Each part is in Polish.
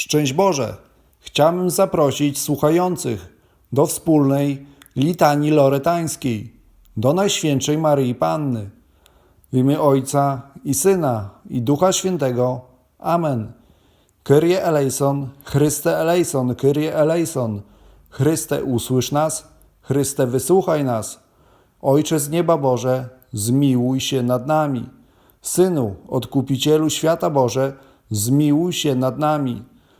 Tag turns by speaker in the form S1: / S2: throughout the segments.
S1: Szczęść Boże! Chciałbym zaprosić słuchających do wspólnej litanii loretańskiej, do Najświętszej Maryi Panny. W imię Ojca i Syna i Ducha Świętego. Amen. Kyrie eleison, Chryste eleison, Kyrie eleison. Chryste usłysz nas, Chryste wysłuchaj nas. Ojcze z nieba Boże, zmiłuj się nad nami. Synu, Odkupicielu świata Boże, zmiłuj się nad nami.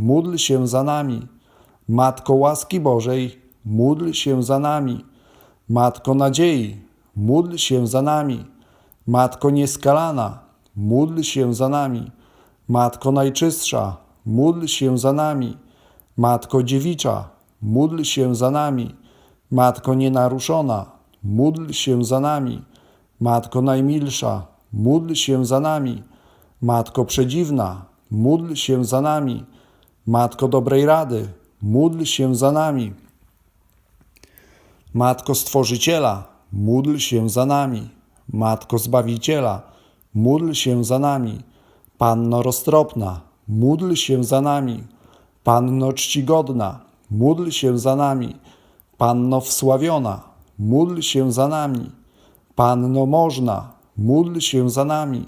S1: módl się za nami. Matko łaski Bożej, módl się za nami. Matko nadziei, módl się za nami. Matko nieskalana, módl się za nami. Matko najczystsza, módl się za nami. Matko dziewicza, módl się za nami. Matko nienaruszona, módl się za nami. Matko najmilsza, módl się za nami. Matko przedziwna, módl się za nami. Matko dobrej rady, módl się za nami. Matko Stworzyciela, módl się za nami. Matko Zbawiciela, módl się za nami. Panno roztropna, módl się za nami. Panno czcigodna, módl się za nami. Panno wsławiona, módl się za nami. Panno można, módl się za nami.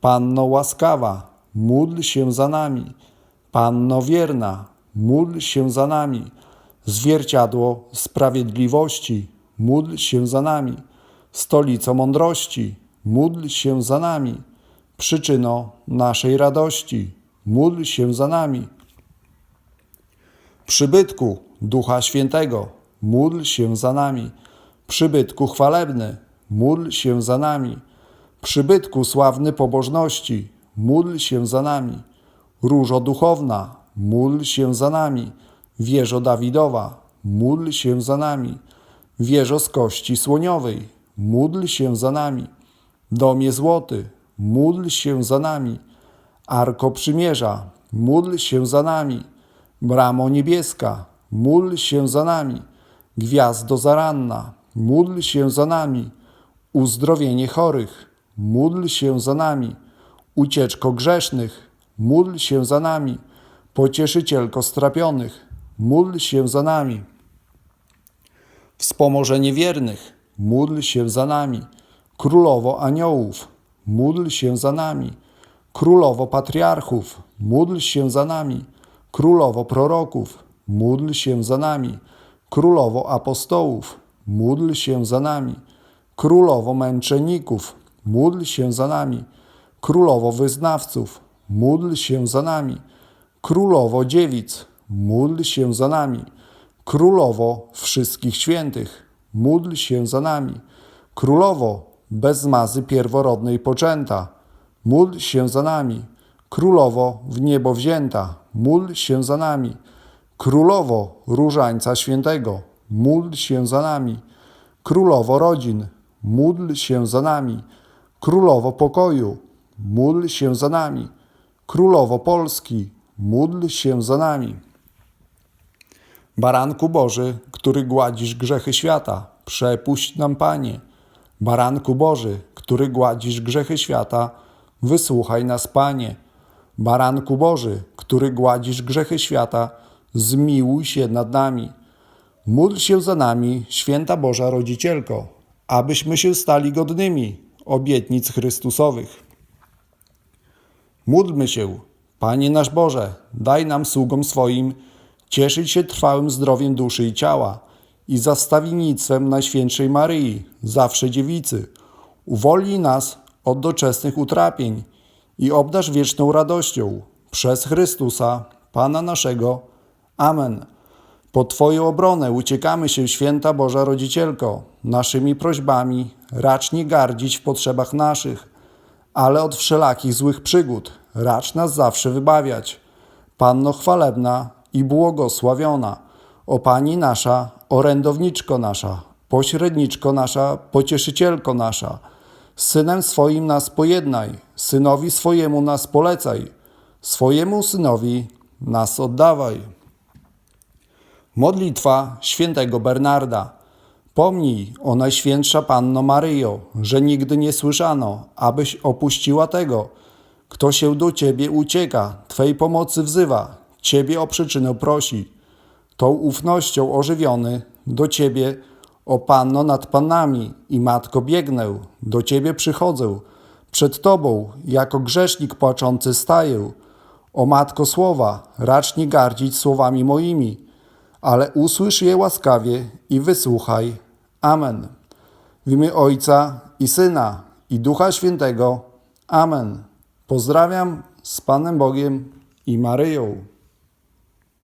S1: Panno łaskawa, módl się za nami. Panno wierna, módl się za nami. Zwierciadło sprawiedliwości, módl się za nami. Stolico mądrości, módl się za nami. Przyczyno naszej radości, módl się za nami. Przybytku Ducha Świętego, módl się za nami. Przybytku chwalebny, módl się za nami. Przybytku sławny pobożności, módl się za nami. Różo duchowna, módl się za nami. Wieżo Dawidowa, módl się za nami. Wieżo z kości słoniowej, módl się za nami. Domie złoty, módl się za nami. Arko przymierza, módl się za nami. Bramo niebieska, módl się za nami. Gwiazdo zaranna, módl się za nami. Uzdrowienie chorych, módl się za nami. Ucieczko grzesznych, módl się za nami. Pocieszycielko strapionych, módl się za nami. Wspomożenie wiernych, módl się za nami. Królowo aniołów, módl się za nami. Królowo patriarchów, módl się za nami. Królowo proroków, módl się za nami. Królowo apostołów, módl się za nami. Królowo męczenników, módl się za nami. Królowo wyznawców, módl się za nami. Królowo dziewic, módl się za nami. Królowo wszystkich świętych, módl się za nami. Królowo bez zmazy pierworodnej poczęta, módl się za nami. Królowo w niebo wzięta, módl się za nami. Królowo Różańca Świętego, módl się za nami. Królowo rodzin, módl się za nami. Królowo pokoju, módl się za nami. Królowo Polski, módl się za nami. Baranku Boży, który gładzisz grzechy świata, przepuść nam, Panie. Baranku Boży, który gładzisz grzechy świata, wysłuchaj nas, Panie. Baranku Boży, który gładzisz grzechy świata, zmiłuj się nad nami. Módl się za nami, święta Boża Rodzicielko, abyśmy się stali godnymi obietnic Chrystusowych. Módlmy się, Panie nasz Boże, daj nam sługom swoim cieszyć się trwałym zdrowiem duszy i ciała i za stawiennictwem Najświętszej Maryi, zawsze dziewicy. Uwolnij nas od doczesnych utrapień i obdarz wieczną radością przez Chrystusa, Pana naszego. Amen. Po Twoją obronę uciekamy się, święta Boża Rodzicielko, naszymi prośbami, racz nie gardzić w potrzebach naszych, ale od wszelakich złych przygód racz nas zawsze wybawiać. Panno chwalebna, i błogosławiona, o Pani nasza, orędowniczko nasza, pośredniczko nasza, pocieszycielko nasza, Synem swoim nas pojednaj, Synowi swojemu nas polecaj, swojemu Synowi nas oddawaj. Modlitwa świętego Bernarda. Pomnij, o Najświętsza Panno Maryjo, że nigdy nie słyszano, abyś opuściła tego, kto się do Ciebie ucieka, Twej pomocy wzywa, Ciebie o przyczynę prosi. Tą ufnością ożywiony do Ciebie, o Panno nad Panami i Matko biegnę, do Ciebie przychodzę, przed Tobą jako grzesznik płaczący staję. O Matko słowa, racz nie gardzić słowami moimi, ale usłysz je łaskawie i wysłuchaj. Amen. W imię Ojca i Syna i Ducha Świętego. Amen. Pozdrawiam z Panem Bogiem i Maryją.